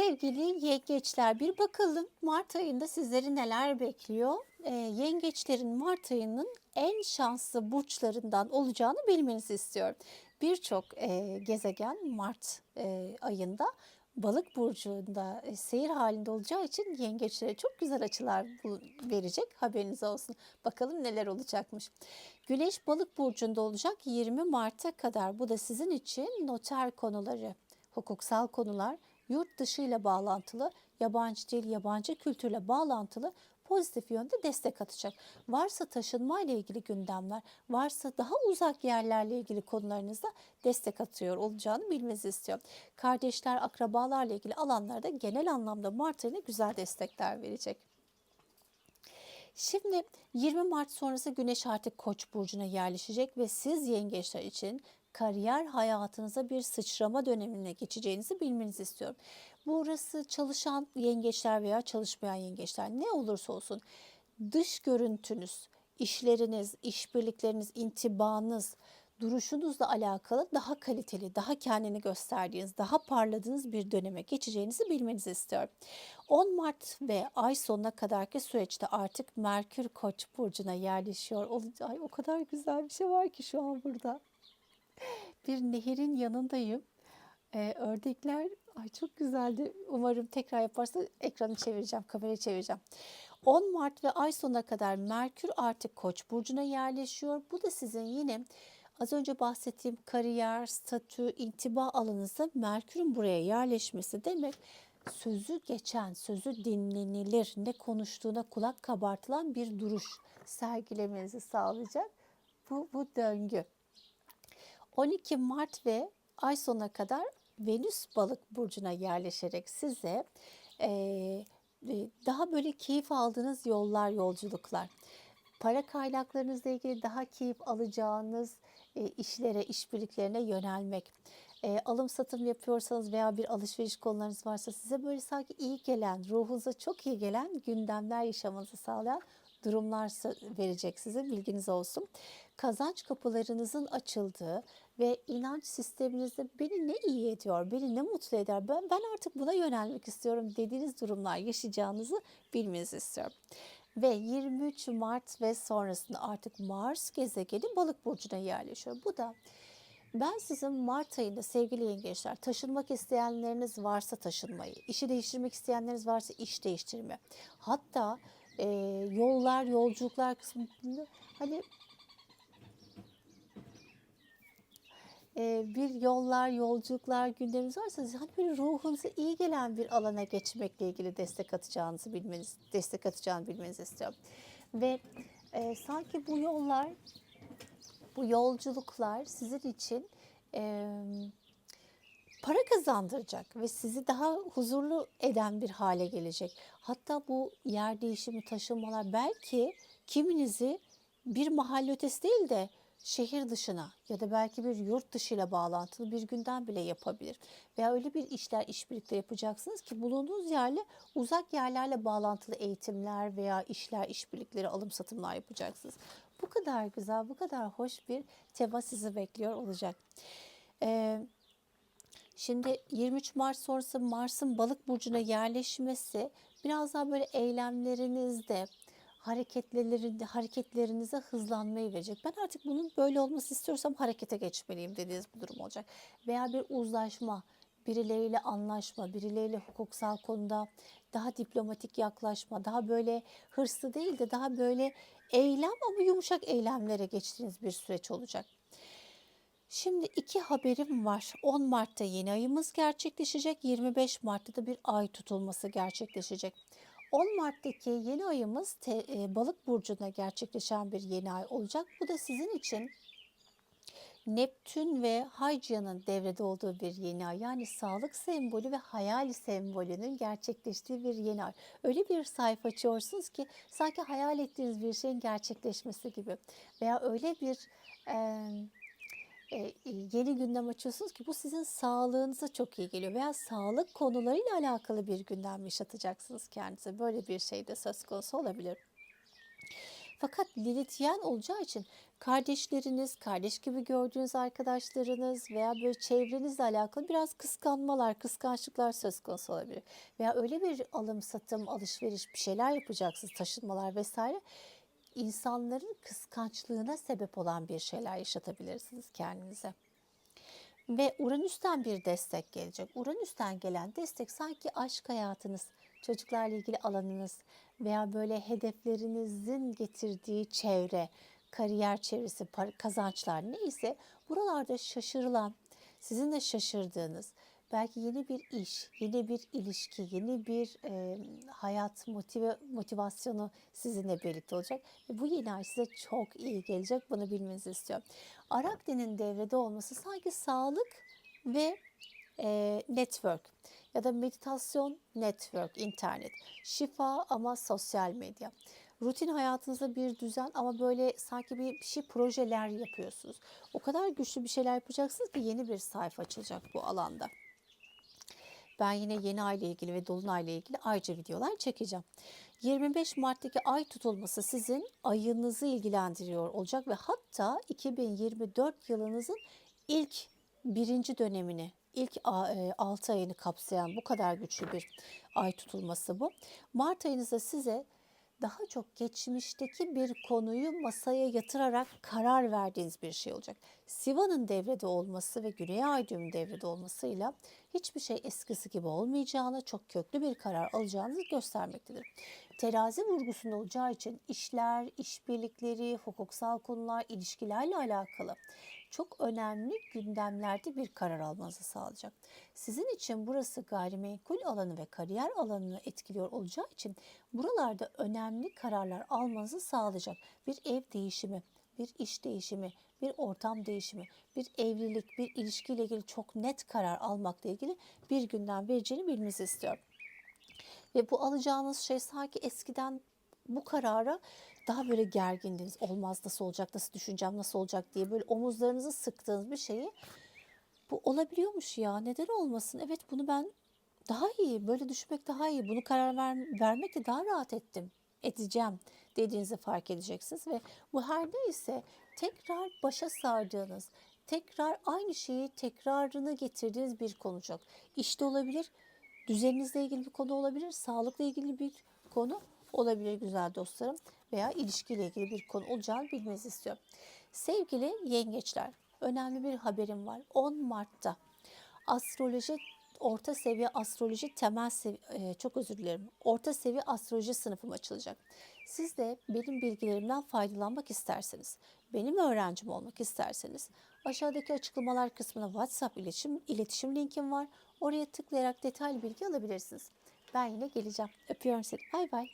Sevgili yengeçler bir bakalım Mart ayında sizleri neler bekliyor? Ee, yengeçlerin Mart ayının en şanslı burçlarından olacağını bilmenizi istiyorum. Birçok e, gezegen Mart e, ayında balık burcunda e, seyir halinde olacağı için yengeçlere çok güzel açılar verecek haberiniz olsun. Bakalım neler olacakmış. Güneş balık burcunda olacak 20 Mart'a kadar. Bu da sizin için noter konuları, hukuksal konular, yurt dışı ile bağlantılı, yabancı dil, yabancı kültürle bağlantılı pozitif yönde destek atacak. Varsa taşınma ile ilgili gündemler, varsa daha uzak yerlerle ilgili konularınızda destek atıyor olacağını bilmenizi istiyorum. Kardeşler, akrabalarla ilgili alanlarda genel anlamda Mart ayına güzel destekler verecek. Şimdi 20 Mart sonrası Güneş artık Koç burcuna yerleşecek ve siz yengeçler için kariyer hayatınıza bir sıçrama dönemine geçeceğinizi bilmenizi istiyorum. Burası çalışan yengeçler veya çalışmayan yengeçler ne olursa olsun dış görüntünüz, işleriniz, işbirlikleriniz, intibanız, duruşunuzla alakalı daha kaliteli, daha kendini gösterdiğiniz, daha parladığınız bir döneme geçeceğinizi bilmenizi istiyorum. 10 Mart ve ay sonuna kadarki süreçte artık Merkür Koç burcuna yerleşiyor. Ay o kadar güzel bir şey var ki şu an burada. Bir nehirin yanındayım. Ee, ördekler ay çok güzeldi. Umarım tekrar yaparsa ekranı çevireceğim, kamerayı çevireceğim. 10 Mart ve ay sonuna kadar Merkür artık Koç burcuna yerleşiyor. Bu da sizin yine az önce bahsettiğim kariyer, statü, intiba alanınızda Merkür'ün buraya yerleşmesi demek sözü geçen, sözü dinlenilir, ne konuştuğuna kulak kabartılan bir duruş sergilemenizi sağlayacak. Bu, bu döngü. 12 Mart ve ay sonuna kadar Venüs balık burcuna yerleşerek size eee, e, daha böyle keyif aldığınız yollar, yolculuklar, para kaynaklarınızla ilgili daha keyif alacağınız e, işlere, işbirliklerine yönelmek, e, alım satım yapıyorsanız veya bir alışveriş konularınız varsa size böyle sanki iyi gelen, ruhunuza çok iyi gelen gündemler yaşamanızı sağlayan durumlar verecek size bilginiz olsun. Kazanç kapılarınızın açıldığı ve inanç sisteminizde beni ne iyi ediyor, beni ne mutlu eder, ben, ben artık buna yönelmek istiyorum dediğiniz durumlar yaşayacağınızı bilmenizi istiyorum. Ve 23 Mart ve sonrasında artık Mars gezegeni balık burcuna yerleşiyor. Bu da ben sizin Mart ayında sevgili yengeçler taşınmak isteyenleriniz varsa taşınmayı, işi değiştirmek isteyenleriniz varsa iş değiştirme. Hatta e, yollar, yolculuklar kısmında hani bir yollar, yolculuklar gündeminiz varsa hani böyle ruhunuza iyi gelen bir alana geçmekle ilgili destek atacağınızı bilmeniz, destek atacağını bilmenizi istiyorum. Ve e, sanki bu yollar, bu yolculuklar sizin için e, para kazandıracak ve sizi daha huzurlu eden bir hale gelecek. Hatta bu yer değişimi, taşınmalar belki kiminizi bir mahalle ötesi değil de şehir dışına ya da belki bir yurt dışıyla bağlantılı bir günden bile yapabilir. Veya öyle bir işler, işbirlikleri yapacaksınız ki bulunduğunuz yerle uzak yerlerle bağlantılı eğitimler veya işler, işbirlikleri, alım satımlar yapacaksınız. Bu kadar güzel, bu kadar hoş bir tema sizi bekliyor olacak. Ee, Şimdi 23 Mart sonrası Mars'ın balık burcuna yerleşmesi biraz daha böyle eylemlerinizde, hareketlerinde, hareketlerinize hızlanmayı verecek. Ben artık bunun böyle olması istiyorsam harekete geçmeliyim dediğiniz bir durum olacak. Veya bir uzlaşma, birileriyle anlaşma, birileriyle hukuksal konuda daha diplomatik yaklaşma, daha böyle hırslı değil de daha böyle eylem ama yumuşak eylemlere geçtiğiniz bir süreç olacak. Şimdi iki haberim var. 10 Mart'ta yeni ayımız gerçekleşecek. 25 Mart'ta da bir ay tutulması gerçekleşecek. 10 Mart'taki yeni ayımız te- e, balık burcuna gerçekleşen bir yeni ay olacak. Bu da sizin için Neptün ve Haycı'nın devrede olduğu bir yeni ay. Yani sağlık sembolü ve hayal sembolünün gerçekleştiği bir yeni ay. Öyle bir sayfa açıyorsunuz ki sanki hayal ettiğiniz bir şeyin gerçekleşmesi gibi. Veya öyle bir e, yeni gündem açıyorsunuz ki bu sizin sağlığınıza çok iyi geliyor veya sağlık konularıyla alakalı bir gündem yaşatacaksınız kendinize. Böyle bir şey de söz konusu olabilir. Fakat Lilithyen olacağı için kardeşleriniz, kardeş gibi gördüğünüz arkadaşlarınız veya böyle çevrenizle alakalı biraz kıskanmalar, kıskançlıklar söz konusu olabilir. Veya öyle bir alım, satım, alışveriş bir şeyler yapacaksınız, taşınmalar vesaire. İnsanların kıskançlığına sebep olan bir şeyler yaşatabilirsiniz kendinize. Ve Uranüs'ten bir destek gelecek. Uranüs'ten gelen destek sanki aşk hayatınız, çocuklarla ilgili alanınız veya böyle hedeflerinizin getirdiği çevre, kariyer çevresi, kazançlar neyse buralarda şaşırılan, sizin de şaşırdığınız, belki yeni bir iş, yeni bir ilişki, yeni bir e, hayat motive, motivasyonu sizinle birlikte olacak. Ve bu yeni ay size çok iyi gelecek. Bunu bilmenizi istiyorum. Arakne'nin devrede olması sanki sağlık ve e, network ya da meditasyon network, internet, şifa ama sosyal medya. Rutin hayatınızda bir düzen ama böyle sanki bir, şey projeler yapıyorsunuz. O kadar güçlü bir şeyler yapacaksınız ki yeni bir sayfa açılacak bu alanda. Ben yine yeni ay ile ilgili ve dolunay ile ilgili ayrıca videolar çekeceğim. 25 Mart'taki ay tutulması sizin ayınızı ilgilendiriyor olacak ve hatta 2024 yılınızın ilk birinci dönemini, ilk 6 ayını kapsayan bu kadar güçlü bir ay tutulması bu. Mart ayınızda size daha çok geçmişteki bir konuyu masaya yatırarak karar verdiğiniz bir şey olacak. Siva'nın devrede olması ve Güney Ay düğümü devrede olmasıyla hiçbir şey eskisi gibi olmayacağını, çok köklü bir karar alacağınızı göstermektedir. Terazi vurgusunda olacağı için işler, işbirlikleri, hukuksal konular, ilişkilerle alakalı çok önemli gündemlerde bir karar almanızı sağlayacak. Sizin için burası gayrimenkul alanı ve kariyer alanını etkiliyor olacağı için buralarda önemli kararlar almanızı sağlayacak. Bir ev değişimi, bir iş değişimi, bir ortam değişimi, bir evlilik, bir ilişkiyle ilgili çok net karar almakla ilgili bir gündem vereceğini bilmenizi istiyorum. Ve bu alacağınız şey sanki eskiden bu karara daha böyle gergindiniz. Olmaz nasıl olacak, nasıl düşüneceğim, nasıl olacak diye böyle omuzlarınızı sıktığınız bir şeyi bu olabiliyormuş ya neden olmasın? Evet bunu ben daha iyi, böyle düşünmek daha iyi. Bunu karar ver, vermekle daha rahat ettim, edeceğim dediğinizi fark edeceksiniz. Ve bu her neyse tekrar başa sardığınız, tekrar aynı şeyi tekrarını getirdiğiniz bir konu olacak. İşte olabilir, düzeninizle ilgili bir konu olabilir, sağlıkla ilgili bir konu olabilir güzel dostlarım veya ilişkiyle ilgili bir konu olacağını bilmenizi istiyorum. Sevgili yengeçler, önemli bir haberim var. 10 Mart'ta astroloji orta seviye astroloji temel sevi e, çok özür dilerim. Orta seviye astroloji sınıfım açılacak. Siz de benim bilgilerimden faydalanmak isterseniz, benim öğrencim olmak isterseniz aşağıdaki açıklamalar kısmına WhatsApp iletişim iletişim linkim var. Oraya tıklayarak detaylı bilgi alabilirsiniz. Ben yine geleceğim. Öpüyorum seni. Bay bay.